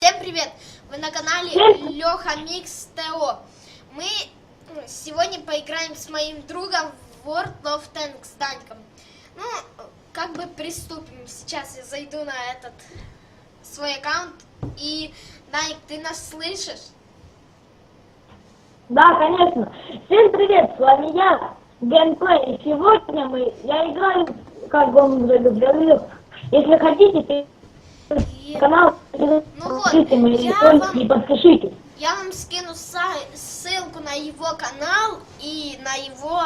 Всем привет! Вы на канале Леха Микс ТО. Мы сегодня поиграем с моим другом в World of Tanks Даньком. Ну, как бы приступим. Сейчас я зайду на этот свой аккаунт. И, Даник, ты нас слышишь? Да, конечно. Всем привет, с вами я, Геймплей. И сегодня мы, я играю, как вам уже говорил, если хотите, И канал, вот, подпишите мои я вам- и подпишитесь. я вам скину ссылку на его канал и на его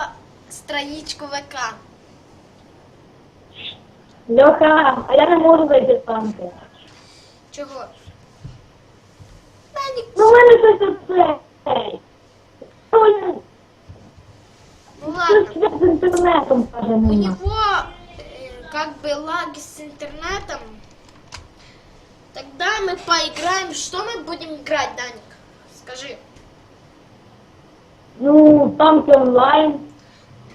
страничку ВК. Леха, а я не можу зайти в танки. Чого? Даник, Ну, в мене щось оце. Ну, ну ладно. з інтернетом каже У нема. него э, как бы лаги с интернетом. Тогда мы поиграем. Что мы будем играть, Даник? Скажи. Ну, танки онлайн.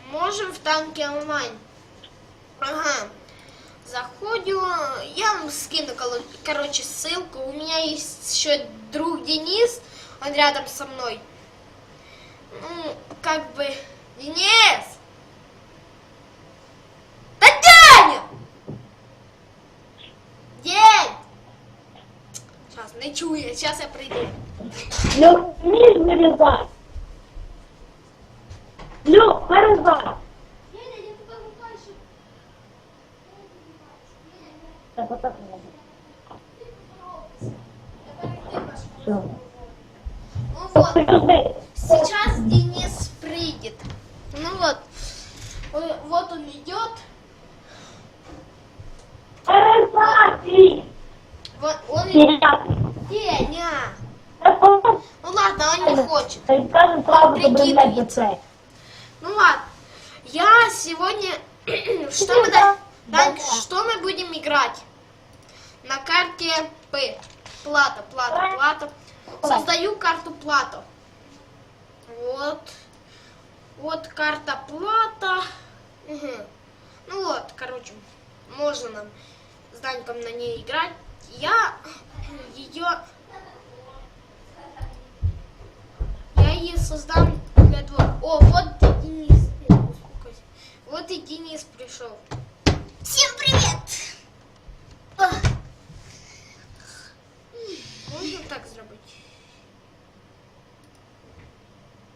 Можем в танке онлайн. Ага. Заходим. Я вам скину, короче, ссылку. У меня есть еще друг Денис. Он рядом со мной. Ну, как бы... Денис! Да Даня! День! Сейчас, не чую. Сейчас я приду. Лех, вмієш вирізати? Лех, вирізай. Так, отак можна. Все. Ну вот. Подожди. Сейчас Денис придет. Ну вот. Э, Вот он идет. Вирізати. Вот он идет. Деня. Ну ладно, он не хочет. Скажем за Прикидывается. Ну ладно. Я сегодня... что мы... да- Данька, что мы будем играть? На карте П. Плата, плата, плата. Создаю карту плата. Вот. Вот карта плата. Мгм. Ну вот, короче, можно нам с Даньком на ней играть. Я ее... Я ее создам для двух. О, вот и Денис. Вот и Денис пришел. Всем привет! Ах. Можно так сделать?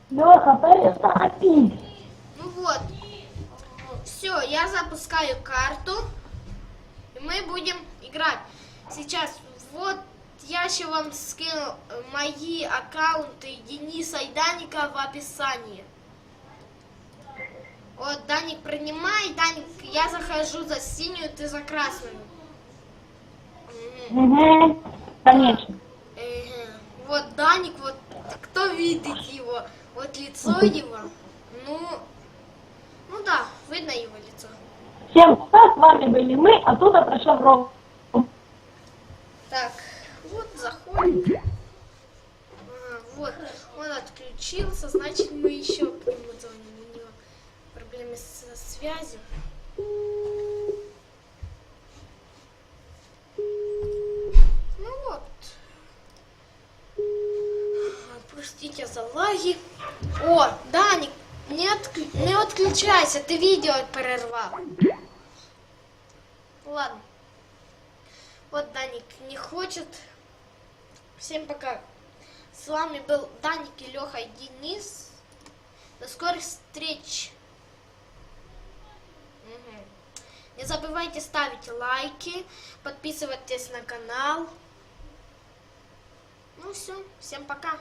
Леха, перестати. Ну вот. Все, я запускаю карту. И мы будем играть. Сейчас, вот я еще вам скину э, мои аккаунты Дениса и Даника в описании. Вот, Даник, принимай. Даник, я захожу за синюю, ты за красную. Угу. Конечно. Вот Даник, вот кто видит его? Вот лицо его. Ну, ну да, видно его лицо. Всем с вами были мы, оттуда пришел Ром. Так, вот заходим. Ага, вот, он отключился, значит мы еще звоним. У него проблемы со связью. Ну вот. А, Простите за лаги. О, Даник, не, отк- не отключайся, ты видео перервал. Ладно. Вот Даник не хочет. Всем пока. С вами был Даник и Леха и Денис. До скорых встреч. Не забывайте ставить лайки, подписывайтесь на канал. Ну все, всем пока.